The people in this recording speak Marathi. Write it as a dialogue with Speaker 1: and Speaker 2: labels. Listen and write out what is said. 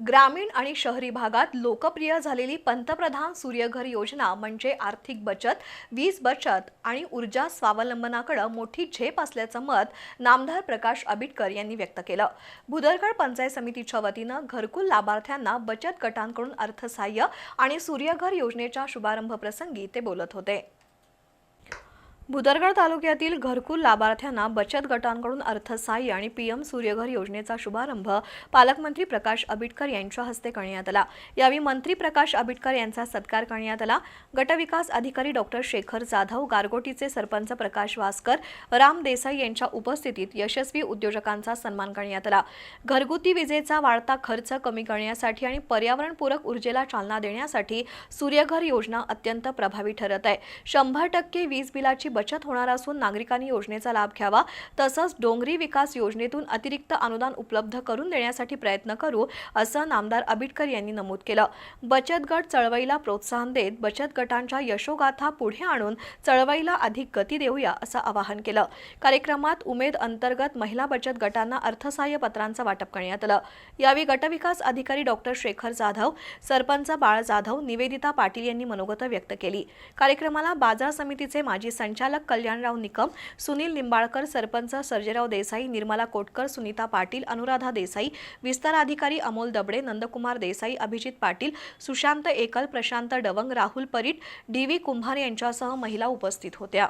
Speaker 1: ग्रामीण आणि शहरी भागात लोकप्रिय झालेली पंतप्रधान सूर्यघर योजना म्हणजे आर्थिक बचत वीज बचत आणि ऊर्जा स्वावलंबनाकडे मोठी झेप असल्याचं मत नामदार प्रकाश आबिटकर यांनी व्यक्त केलं. भुदरगड पंचायत समितीच्या वतीनं घरकुल लाभार्थ्यांना बचत गटांकडून अर्थसहाय्य आणि सूर्यघर योजनेच्या शुभारंभ प्रसंगी ते बोलत होते. भुदरगड तालुक्यातील घरकुल लाभार्थ्यांना बचत गटांकडून अर्थसहाय्य आणि पीएम सूर्यघर योजनेचा शुभारंभ पालकमंत्री प्रकाश आबिटकर यांच्या हस्ते करण्यात आला. यावेळी मंत्री प्रकाश आबिटकर यांचा सत्कार करण्यात आला. गटविकास अधिकारी डॉक्टर शेखर जाधव गारगोटीचे सरपंच प्रकाश वासकर राम देसाई यांच्या उपस्थितीत यशस्वी उद्योजकांचा सन्मान करण्यात आला. घरगुती विजेचा वाढता खर्च कमी करण्यासाठी आणि पर्यावरणपूरक ऊर्जेला चालना देण्यासाठी सूर्यघर योजना अत्यंत प्रभावी ठरत आहे. शंभर टक्के वीज बिलाची बचत होणार असून नागरिकांनी योजनेचा लाभ घ्यावा. तसंच डोंगरी विकास योजनेतून अतिरिक्त अनुदान उपलब्ध करून देण्यासाठी प्रयत्न करू असं नामदार आबिटकर यांनी नमूद केलं. बचत गट चळवळीला प्रोत्साहन देत बचत गटांच्या यशोगाथा पुढे आणून चळवळीला अधिक गती देऊया असं आवाहन केलं. कार्यक्रमात उमेद अंतर्गत महिला बचत गटांना अर्थसहाय्य पत्रांचं वाटप करण्यात आलं. यावेळी गटविकास अधिकारी डॉक्टर शेखर जाधव सरपंच बाळ जाधव निवेदिता पाटील यांनी मनोगत व्यक्त केली. कार्यक्रमाला बाजार समितीचे माजी संचालक कल्याणराव निकम सुनील निंबाळकर सरपंच सर्जेराव देसाई निर्मला कोटकर सुनीता पाटील अनुराधा देसाई विस्तार अधिकारी अमोल दबडे नंदकुमार देसाई अभिजित पाटील सुशांत एकल प्रशांत डवंग राहुल परीट डी व्ही कुंभार यांच्यासह महिला उपस्थित होत्या.